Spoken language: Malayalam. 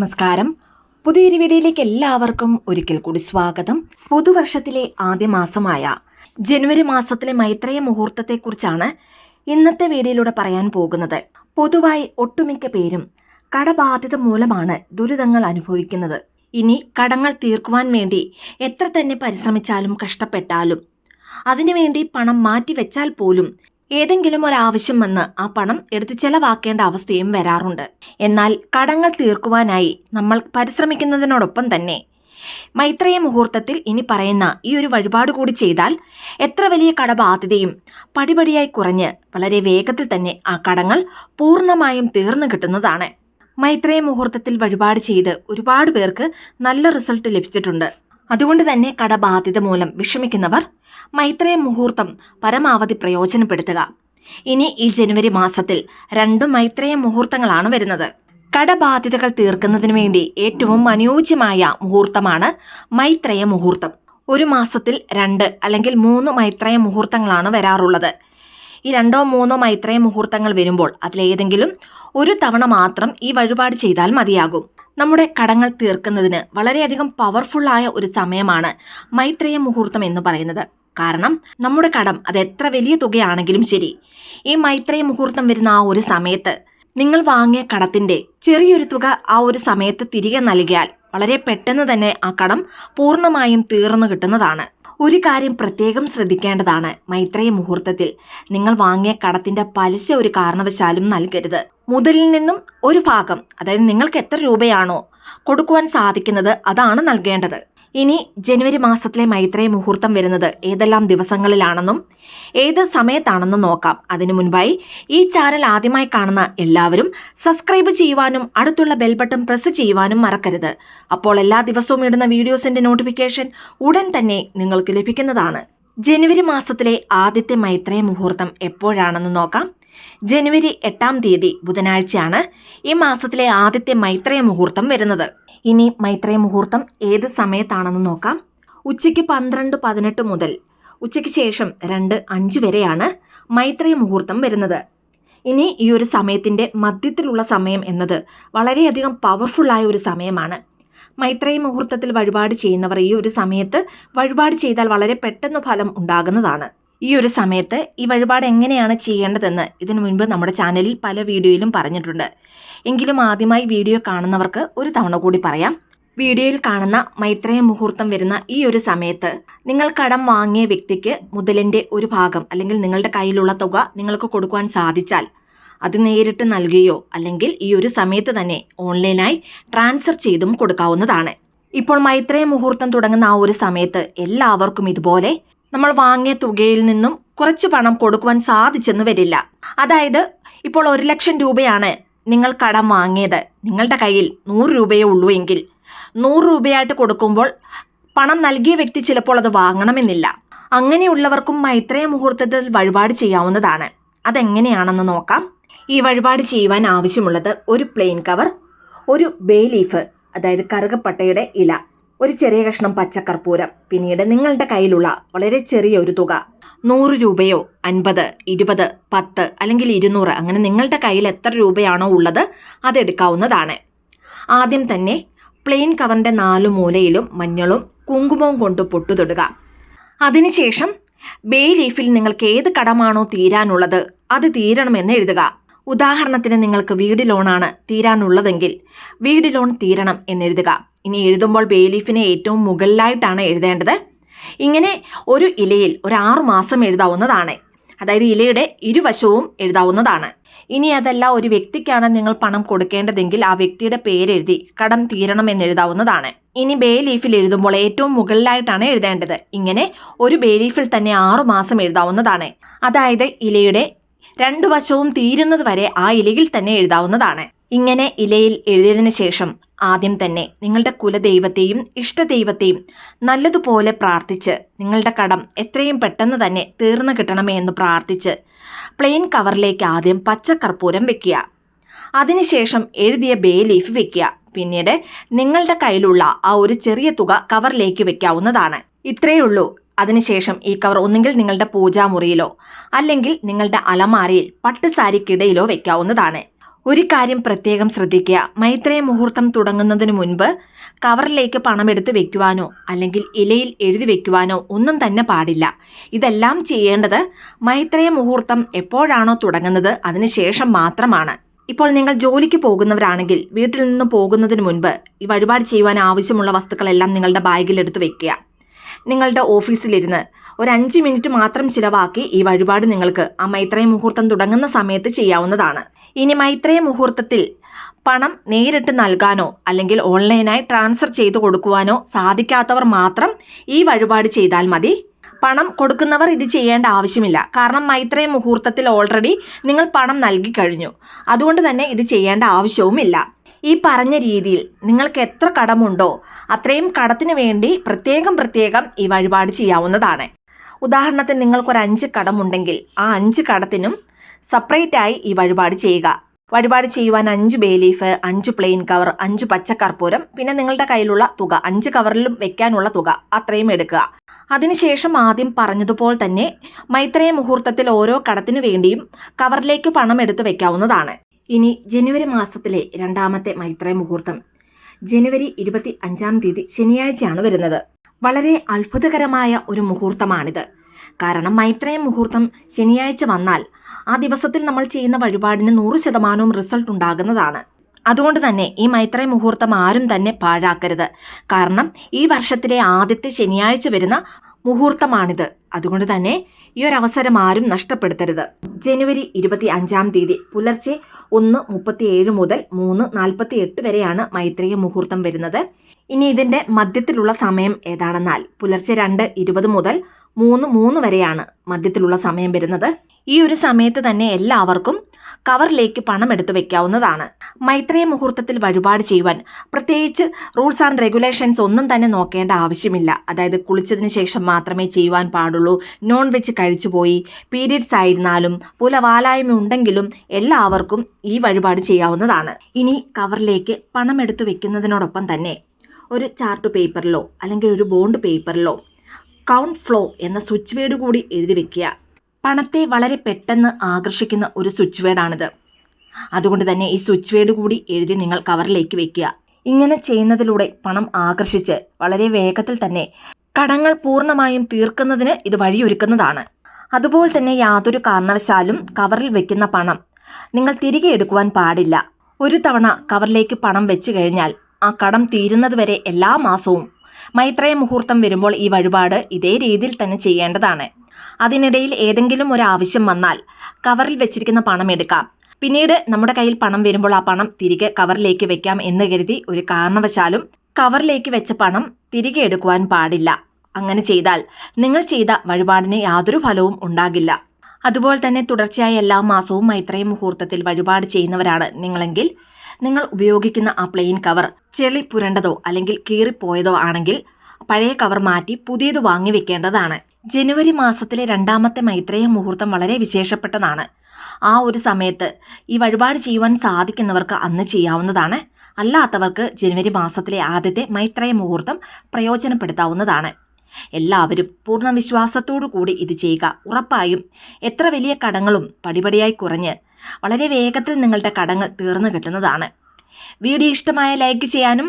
നമസ്കാരം. പുതിയൊരു വീഡിയോയിലേക്ക് എല്ലാവർക്കും ഒരിക്കൽ കൂടി സ്വാഗതം. പുതുവർഷത്തിലെ ആദ്യ മാസമായ ജനുവരി മാസത്തിലെ മൈത്രേയ മുഹൂർത്തത്തെക്കുറിച്ചാണ് ഇന്നത്തെ വീഡിയോയിലൂടെ പറയാൻ പോകുന്നത്. പൊതുവായി ഒട്ടുമിക്ക പേരും കടബാധ്യത മൂലമാണ് ദുരിതങ്ങൾ അനുഭവിക്കുന്നത്. ഇനി കടങ്ങൾ തീർക്കുവാൻ വേണ്ടി എത്ര തന്നെ പരിശ്രമിച്ചാലും കഷ്ടപ്പെട്ടാലും അതിനുവേണ്ടി പണം മാറ്റിവെച്ചാൽ പോലും ഏതെങ്കിലും ഒരാവശ്യം വന്ന് ആ പണം എടുത്ത് ചെലവാക്കേണ്ട അവസ്ഥയും വരാറുണ്ട്. എന്നാൽ കടങ്ങൾ തീർക്കുവാനായി നമ്മൾ പരിശ്രമിക്കുന്നതിനോടൊപ്പം തന്നെ മൈത്രേയ മുഹൂർത്തത്തിൽ ഇനി പറയുന്ന ഈ ഒരു വഴിപാട് കൂടി ചെയ്താൽ എത്ര വലിയ കടബാധ്യതയും പടിപടിയായി കുറഞ്ഞ് വളരെ വേഗത്തിൽ തന്നെ ആ കടങ്ങൾ പൂർണമായും തീർന്നു കിട്ടുന്നതാണ്. മൈത്രേയ മുഹൂർത്തത്തിൽ വഴിപാട് ചെയ്ത് ഒരുപാട് പേർക്ക് നല്ല റിസൾട്ട് ലഭിച്ചിട്ടുണ്ട്. അതുകൊണ്ട് തന്നെ കടബാധ്യത മൂലം വിഷമിക്കുന്നവർ മൈത്രേയ മുഹൂർത്തം പരമാവധി പ്രയോജനപ്പെടുത്തുക. ഇനി ഈ ജനുവരി മാസത്തിൽ രണ്ട് മൈത്രേയ മുഹൂർത്തങ്ങളാണ് വരുന്നത്. കടബാധ്യതകൾ തീർക്കുന്നതിന് വേണ്ടി ഏറ്റവും അനുയോജ്യമായ മുഹൂർത്തമാണ് മൈത്രേയ മുഹൂർത്തം. ഒരു മാസത്തിൽ രണ്ട് അല്ലെങ്കിൽ മൂന്ന് മൈത്രേയ മുഹൂർത്തങ്ങളാണ് വരാറുള്ളത്. ഈ രണ്ടോ മൂന്നോ മൈത്രേയ മുഹൂർത്തങ്ങൾ വരുമ്പോൾ അതിലേതെങ്കിലും ഒരു തവണ മാത്രം ഈ വഴിപാട് ചെയ്താൽ മതിയാകും. നമ്മുടെ കടങ്ങൾ തീർക്കുന്നതിന് വളരെയധികം പവർഫുള്ളായ ഒരു സമയമാണ് മൈത്രേയ മുഹൂർത്തം എന്ന് പറയുന്നത്. കാരണം നമ്മുടെ കടം അത് എത്ര വലിയ തുകയാണെങ്കിലും ശരി. ഈ മൈത്രേയ മുഹൂർത്തം വരുന്ന ആ ഒരു സമയത്ത് നിങ്ങൾ വാങ്ങിയ കടത്തിന്റെ ചെറിയൊരു തുക ആ ഒരു സമയത്ത് തിരികെ നൽകിയാൽ വളരെ പെട്ടെന്ന് തന്നെ ആ കടം പൂർണമായും തീർന്നു കിട്ടുന്നതാണ്. ഒരു കാര്യം പ്രത്യേകം ശ്രദ്ധിക്കേണ്ടതാണ് മൈത്രേയ മുഹൂർത്തത്തിൽ. നിങ്ങൾ വാങ്ങിയ കടത്തിന്റെ പലിശ ഒരു കാരണവശാലും നൽകരുത്. മുതലിൽ നിന്നും ഒരു ഭാഗം അതായത് നിങ്ങൾക്ക് എത്ര രൂപയാണോ കൊടുക്കുവാൻ സാധിക്കുന്നത് അതാണ് നൽകേണ്ടത്. ഇനി ജനുവരി മാസത്തിലെ മൈത്രേയ മുഹൂർത്തം വരുന്നത് ഏതെല്ലാം ദിവസങ്ങളിലാണെന്നും ഏത് സമയത്താണെന്നും നോക്കാം. അതിനു മുൻപായി ഈ ചാനൽ ആദ്യമായി കാണുന്ന എല്ലാവരും സബ്സ്ക്രൈബ് ചെയ്യുവാനും അടുത്തുള്ള ബെൽ ബട്ടൺ പ്രസ് ചെയ്യുവാനും മറക്കരുത്. അപ്പോൾ എല്ലാ ദിവസവും ഇടുന്ന വീഡിയോസിന്റെ നോട്ടിഫിക്കേഷൻ ഉടൻ തന്നെ നിങ്ങൾക്ക് ലഭിക്കുന്നതാണ്. ജനുവരി മാസത്തിലെ ആദ്യത്തെ മൈത്രേയ മുഹൂർത്തം എപ്പോഴാണെന്ന് നോക്കാം. ജനുവരി എട്ടാം തീയതി ബുധനാഴ്ചയാണ് ഈ മാസത്തിലെ ആദ്യത്തെ മൈത്രേയ മുഹൂർത്തം വരുന്നത്. ഇനി മൈത്രേയ മുഹൂർത്തം ഏത് സമയത്താണെന്ന് നോക്കാം. ഉച്ചയ്ക്ക് പന്ത്രണ്ട് പതിനെട്ട് മുതൽ ഉച്ചയ്ക്ക് ശേഷം രണ്ട് അഞ്ച് വരെയാണ് മൈത്രേയ മുഹൂർത്തം വരുന്നത്. ഇനി ഈ ഒരു സമയത്തിന്റെ മധ്യത്തിലുള്ള സമയം എന്നത് വളരെയധികം പവർഫുള്ളായ ഒരു സമയമാണ്. മൈത്രേയ മുഹൂർത്തത്തിൽ വഴിപാട് ചെയ്യുന്നവർ ഈ ഒരു സമയത്ത് വഴിപാട് ചെയ്താൽ വളരെ പെട്ടെന്ന് ഫലം ഉണ്ടാകുന്നതാണ്. ഈ ഒരു സമയത്ത് ഈ വഴിപാട് എങ്ങനെയാണ് ചെയ്യേണ്ടതെന്ന് ഇതിനു മുൻപ് നമ്മുടെ ചാനലിൽ പല വീഡിയോയിലും പറഞ്ഞിട്ടുണ്ട്. എങ്കിലും ആദ്യമായി വീഡിയോ കാണുന്നവർക്ക് ഒരു തവണ കൂടി പറയാം. വീഡിയോയിൽ കാണുന്ന മൈത്രേയ മുഹൂർത്തം വരുന്ന ഈ ഒരു സമയത്ത് നിങ്ങൾ കടം വാങ്ങിയ വ്യക്തിക്ക് മുതലിന്റെ ഒരു ഭാഗം അല്ലെങ്കിൽ നിങ്ങളുടെ കയ്യിലുള്ള തുക നിങ്ങൾക്ക് കൊടുക്കുവാൻ സാധിച്ചാൽ അത് നേരിട്ട് നൽകുകയോ അല്ലെങ്കിൽ ഈ ഒരു സമയത്ത് തന്നെ ഓൺലൈനായി ട്രാൻസ്ഫർ ചെയ്തും കൊടുക്കാവുന്നതാണ്. ഇപ്പോൾ മൈത്രേയ മുഹൂർത്തം തുടങ്ങുന്ന ആ ഒരു സമയത്ത് എല്ലാവർക്കും ഇതുപോലെ നമ്മൾ വാങ്ങിയ തുകയിൽ നിന്നും കുറച്ച് പണം കൊടുക്കുവാൻ സാധിച്ചെന്ന് വരില്ല. അതായത് ഇപ്പോൾ ഒരു ലക്ഷം രൂപയാണ് നിങ്ങൾ കടം വാങ്ങിയത്. നിങ്ങളുടെ കയ്യിൽ നൂറ് രൂപയേ ഉള്ളൂ എങ്കിൽ. നൂറ് രൂപയായിട്ട് കൊടുക്കുമ്പോൾ പണം നൽകിയ വ്യക്തി ചിലപ്പോൾ അത് വാങ്ങണമെന്നില്ല. അങ്ങനെയുള്ളവർക്കും മൈത്രേയ മുഹൂർത്തത്തിൽ വഴിപാട് ചെയ്യാവുന്നതാണ്. അതെങ്ങനെയാണെന്ന് നോക്കാം. ഈ വഴിപാട് ചെയ്യുവാൻ ആവശ്യമുള്ളത് ഒരു പ്ലെയിൻ കവർ ഒരു ബേ ലീഫ് അതായത് കറുകപ്പട്ടയുടെ ഇല. ഒരു ചെറിയ കഷ്ണം പച്ചക്കർപ്പൂരം പിന്നീട് നിങ്ങളുടെ കയ്യിലുള്ള വളരെ ചെറിയ ഒരു തുക. നൂറ് രൂപയോ അൻപത് ഇരുപത് പത്ത് അല്ലെങ്കിൽ ഇരുന്നൂറ് അങ്ങനെ നിങ്ങളുടെ കയ്യിൽ എത്ര രൂപയാണോ ഉള്ളത് അതെടുക്കാവുന്നതാണ് ആദ്യം തന്നെ പ്ലെയിൻ കവറിന്റെ നാല് മൂലയിലും മഞ്ഞളും കുങ്കുമവും കൊണ്ട് പൊട്ടുതൊടുക അതിനുശേഷം ബേ ലീഫിൽ നിങ്ങൾക്ക് ഏത് കടമാണോ തീരാനുള്ളത് അത് തീരണമെന്ന് എഴുതുക. ഉദാഹരണത്തിന് നിങ്ങൾക്ക് വീട് ലോണാണ് തീരാനുള്ളതെങ്കിൽ വീട് ലോൺ തീരണം എന്നെഴുതുക. ഇനി എഴുതുമ്പോൾ ബേലീഫിനെ ഏറ്റവും മുകളിലായിട്ടാണ് എഴുതേണ്ടത്. ഇങ്ങനെ ഒരു ഇലയിൽ ഒരു ആറു മാസം എഴുതാവുന്നതാണ്. അതായത് ഇലയുടെ ഇരുവശവും എഴുതാവുന്നതാണ്. ഇനി അതല്ല ഒരു വ്യക്തിക്കാണ് നിങ്ങൾ പണം കൊടുക്കേണ്ടതെങ്കിൽ ആ വ്യക്തിയുടെ പേരെഴുതി കടം തീരണം എന്നെഴുതാവുന്നതാണ്. ഇനി ബേ ലീഫിൽ എഴുതുമ്പോൾ ഏറ്റവും മുകളിലായിട്ടാണ് എഴുതേണ്ടത്. ഇങ്ങനെ ഒരു ബേ ലീഫിൽ തന്നെ ആറു മാസം എഴുതാവുന്നതാണ്. അതായത് ഇലയുടെ രണ്ടു വശവും തീരുന്നത് വരെ ആ ഇലയിൽ തന്നെ എഴുതാവുന്നതാണ്. ഇങ്ങനെ ഇലയിൽ എഴുതിയതിനു ശേഷം ആദ്യം തന്നെ നിങ്ങളുടെ കുലദൈവത്തെയും ഇഷ്ടദൈവത്തെയും നല്ലതുപോലെ പ്രാർത്ഥിച്ച് നിങ്ങളുടെ കടം എത്രയും പെട്ടെന്ന് തന്നെ തീർന്നു കിട്ടണമേ എന്ന് പ്രാർത്ഥിച്ച് പ്ലെയിൻ കവറിലേക്ക് ആദ്യം പച്ചക്കർപ്പൂരം വെക്കുക. അതിനുശേഷം എഴുതിയ ബേ ലീഫ് വെക്കുക. പിന്നീട് നിങ്ങളുടെ കയ്യിലുള്ള ആ ഒരു ചെറിയ തുക കവറിലേക്ക് വെക്കാവുന്നതാണ്. ഇത്രയേ ഉള്ളൂ. അതിനുശേഷം ഈ കവർ ഒന്നുകിൽ നിങ്ങളുടെ പൂജാമുറിയിലോ അല്ലെങ്കിൽ നിങ്ങളുടെ അലമാരയിൽ പട്ടുസാരിക്കിടയിലോ വെക്കാവുന്നതാണ്. ഒരു കാര്യം പ്രത്യേകം ശ്രദ്ധിക്കുക. മൈത്രേയ മുഹൂർത്തം തുടങ്ങുന്നതിന് മുൻപ് കവറിലേക്ക് പണമെടുത്ത് വെക്കുവാനോ അല്ലെങ്കിൽ ഇലയിൽ എഴുതി വെക്കുവാനോ ഒന്നും തന്നെ പാടില്ല. ഇതെല്ലാം ചെയ്യേണ്ടത് മൈത്രേയ മുഹൂർത്തം എപ്പോഴാണോ തുടങ്ങുന്നത് അതിനുശേഷം മാത്രമാണ്. ഇപ്പോൾ നിങ്ങൾ ജോലിക്ക് പോകുന്നവരാണെങ്കിൽ വീട്ടിൽ നിന്ന് പോകുന്നതിന് മുൻപ് ഈ വഴിപാട് ചെയ്യുവാൻ ആവശ്യമുള്ള വസ്തുക്കളെല്ലാം നിങ്ങളുടെ ബാഗിൽ എടുത്ത് വെക്കുക. നിങ്ങളുടെ ഓഫീസിലിരുന്ന് ഒരു അഞ്ച് മിനിറ്റ് മാത്രം ചിലവാക്കി ഈ വഴിപാട് നിങ്ങൾക്ക് ആ മൈത്രേയ മുഹൂർത്തം തുടങ്ങുന്ന സമയത്ത് ചെയ്യാവുന്നതാണ്. ഇനി മൈത്രേയ മുഹൂർത്തത്തിൽ പണം നേരിട്ട് നൽകാനോ അല്ലെങ്കിൽ ഓൺലൈനായി ട്രാൻസ്ഫർ ചെയ്തു കൊടുക്കുവാനോ സാധിക്കാത്തവർ മാത്രം ഈ വഴിപാട് ചെയ്താൽ മതി. പണം കൊടുക്കുന്നവർ ഇത് ചെയ്യേണ്ട ആവശ്യമില്ല. കാരണം മൈത്രേയ മുഹൂർത്തത്തിൽ ഓൾറെഡി നിങ്ങൾ പണം നൽകി കഴിഞ്ഞു. അതുകൊണ്ട് തന്നെ ഇത് ചെയ്യേണ്ട ആവശ്യവുമില്ല. ഈ പറഞ്ഞ രീതിയിൽ നിങ്ങൾക്ക് എത്ര കടമുണ്ടോ അത്രയും കടത്തിനു വേണ്ടി പ്രത്യേകം പ്രത്യേകം ഈ വഴിപാട് ചെയ്യാവുന്നതാണ്. ഉദാഹരണത്തിന് നിങ്ങൾക്കൊരു അഞ്ച് കടമുണ്ടെങ്കിൽ ആ അഞ്ച് കടത്തിനും സെപ്പറേറ്റ് ആയി ഈ വഴിപാട് ചെയ്യുക. വഴിപാട് ചെയ്യുവാൻ അഞ്ച് ബേലീഫ് അഞ്ച് പ്ലെയിൻ കവർ അഞ്ച് പച്ചക്കർപ്പൂരം പിന്നെ നിങ്ങളുടെ കയ്യിലുള്ള തുക അഞ്ച് കവറിലും വെക്കാനുള്ള തുക അത്രയും എടുക്കുക. അതിനുശേഷം ആദ്യം പറഞ്ഞതുപോലെ തന്നെ മൈത്രേയ മുഹൂർത്തത്തിൽ ഓരോ കടത്തിനു വേണ്ടിയും കവറിലേക്ക് പണം എടുത്ത് വെക്കാവുന്നതാണ്. ഇനി ജനുവരി മാസത്തിലെ രണ്ടാമത്തെ മൈത്രേ മുഹൂർത്തം. ജനുവരി ഇരുപത്തി അഞ്ചാം തീയതി ശനിയാഴ്ചയാണ് വരുന്നത്. വളരെ അത്ഭുതകരമായ ഒരു മുഹൂർത്തമാണിത്. കാരണം മൈത്രേയ മുഹൂർത്തം ശനിയാഴ്ച വന്നാൽ ആ ദിവസത്തിൽ നമ്മൾ ചെയ്യുന്ന വഴിപാടിന് നൂറ് ശതമാനവും റിസൾട്ട് ഉണ്ടാകുന്നതാണ്. അതുകൊണ്ട് തന്നെ ഈ മൈത്രേ മുഹൂർത്തം ആരും തന്നെ പാഴാക്കരുത്. കാരണം ഈ വർഷത്തിലെ ആദ്യത്തെ ശനിയാഴ്ച വരുന്ന മുഹൂർത്തമാണിത്. അതുകൊണ്ട് തന്നെ ഈ ഒരു അവസരം ആരും നഷ്ടപ്പെടുത്തരുത്. ജനുവരി ഇരുപത്തി അഞ്ചാം തീയതി പുലർച്ചെ ഒന്ന് മുപ്പത്തിയേഴ് മുതൽ മൂന്ന് നാൽപ്പത്തി എട്ട് വരെയാണ് മൈത്രീയ മുഹൂർത്തം വരുന്നത്. ഇനി ഇതിന്റെ മധ്യത്തിലുള്ള സമയം ഏതാണെന്നാൽ പുലർച്ചെ രണ്ട് ഇരുപത് മുതൽ മൂന്ന് മൂന്ന് വരെയാണ് മധ്യത്തിലുള്ള സമയം വരുന്നത്. ഈ ഒരു സമയത്ത് തന്നെ എല്ലാവർക്കും കവറിലേക്ക് പണം എടുത്തു വെക്കാവുന്നതാണ്. മൈത്രേയ മുഹൂർത്തത്തിൽ വഴിപാട് ചെയ്യുവാൻ പ്രത്യേകിച്ച് റൂൾസ് ആൻഡ് റെഗുലേഷൻസ് ഒന്നും തന്നെ നോക്കേണ്ട ആവശ്യമില്ല. അതായത് കുളിച്ചതിന് ശേഷം മാത്രമേ ചെയ്യുവാൻ പാടുള്ളൂ. നോൺ വെജ് കഴിച്ചുപോയി പീരീഡ്സ് ആയിരുന്നാലും പുലവാലായ്മ ഉണ്ടെങ്കിലും എല്ലാവർക്കും ഈ വഴിപാട് ചെയ്യാവുന്നതാണ്. ഇനി കവറിലേക്ക് പണം എടുത്തു വെക്കുന്നതിനോടൊപ്പം തന്നെ ഒരു ചാർട്ട് പേപ്പറിലോ അല്ലെങ്കിൽ ഒരു ബോണ്ട് പേപ്പറിലോ കൗണ്ട് ഫ്ലോ എന്ന സ്വിച്ച് വേർഡ് കൂടി എഴുതി വെക്കുക. പണത്തെ വളരെ പെട്ടെന്ന് ആകർഷിക്കുന്ന ഒരു സ്വിച്ച് വേർഡാണിത്. അതുകൊണ്ട് തന്നെ ഈ സ്വിച്ച് വേർഡ് കൂടി എഴുതി നിങ്ങൾ കവറിലേക്ക് വെക്കുക. ഇങ്ങനെ ചെയ്യുന്നതിലൂടെ പണം ആകർഷിച്ച് വളരെ വേഗത്തിൽ തന്നെ കടങ്ങൾ പൂർണമായും തീർക്കുന്നതിന് ഇത് വഴിയൊരുക്കുന്നതാണ്. അതുപോലെ തന്നെ യാതൊരു കാരണവശാലും കവറിൽ വെക്കുന്ന പണം നിങ്ങൾ തിരികെ എടുക്കുവാൻ പാടില്ല. ഒരു തവണ കവറിലേക്ക് പണം വെച്ച് കഴിഞ്ഞാൽ ആ കടം തീരുന്നതുവരെ എല്ലാ മാസവും മൈത്രയ മുഹൂർത്തം വരുമ്പോൾ ഈ വഴിപാട് ഇതേ രീതിയിൽ തന്നെ ചെയ്യേണ്ടതാണ്. അതിനിടയിൽ ഏതെങ്കിലും ഒരു ആവശ്യം വന്നാൽ കവറിൽ വെച്ചിരിക്കുന്ന പണം എടുക്കാം. പിന്നീട് നമ്മുടെ കയ്യിൽ പണം വരുമ്പോൾ ആ പണം തിരികെ കവറിലേക്ക് വെക്കാം എന്ന് കരുതി ഒരു കാരണവശാലും കവറിലേക്ക് വെച്ച പണം തിരികെ എടുക്കുവാൻ പാടില്ല. അങ്ങനെ ചെയ്താൽ നിങ്ങൾ ചെയ്ത വഴിപാടിന് യാതൊരു ഫലവും ഉണ്ടാകില്ല. അതുപോലെ തന്നെ തുടർച്ചയായി എല്ലാ മാസവും മൈത്രയും മുഹൂർത്തത്തിൽ വഴിപാട് ചെയ്യുന്നവരാണ് നിങ്ങളെങ്കിൽ നിങ്ങൾ ഉപയോഗിക്കുന്ന ആ പ്ലെയിൻ കവർ ചെളി പുരണ്ടതോ അല്ലെങ്കിൽ കീറിപ്പോയതോ ആണെങ്കിൽ പഴയ കവർ മാറ്റി പുതിയത് വാങ്ങി വെക്കേണ്ടതാണ്. ജനുവരി മാസത്തിലെ രണ്ടാമത്തെ മൈത്രേയ മുഹൂർത്തം വളരെ വിശേഷപ്പെട്ടതാണ്. ആ ഒരു സമയത്ത് ഈ വഴിപാട് ചെയ്യുവാൻ സാധിക്കുന്നവർക്ക് അന്ന് ചെയ്യാവുന്നതാണ്. അല്ലാത്തവർക്ക് ജനുവരി മാസത്തിലെ ആദ്യത്തെ മൈത്രേയ മുഹൂർത്തം പ്രയോജനപ്പെടുത്താവുന്നതാണ്. എല്ലാവരും പൂർണ വിശ്വാസത്തോടു കൂടി ഇത് ചെയ്യുക. ഉറപ്പായും എത്ര വലിയ കടങ്ങളും പടിപടിയായി കുറഞ്ഞ് വളരെ വേഗത്തിൽ നിങ്ങളുടെ കടങ്ങൾ തീർന്നു കിട്ടുന്നതാണ്. വീഡിയോ ഇഷ്ടമായ ലൈക്ക് ചെയ്യാനും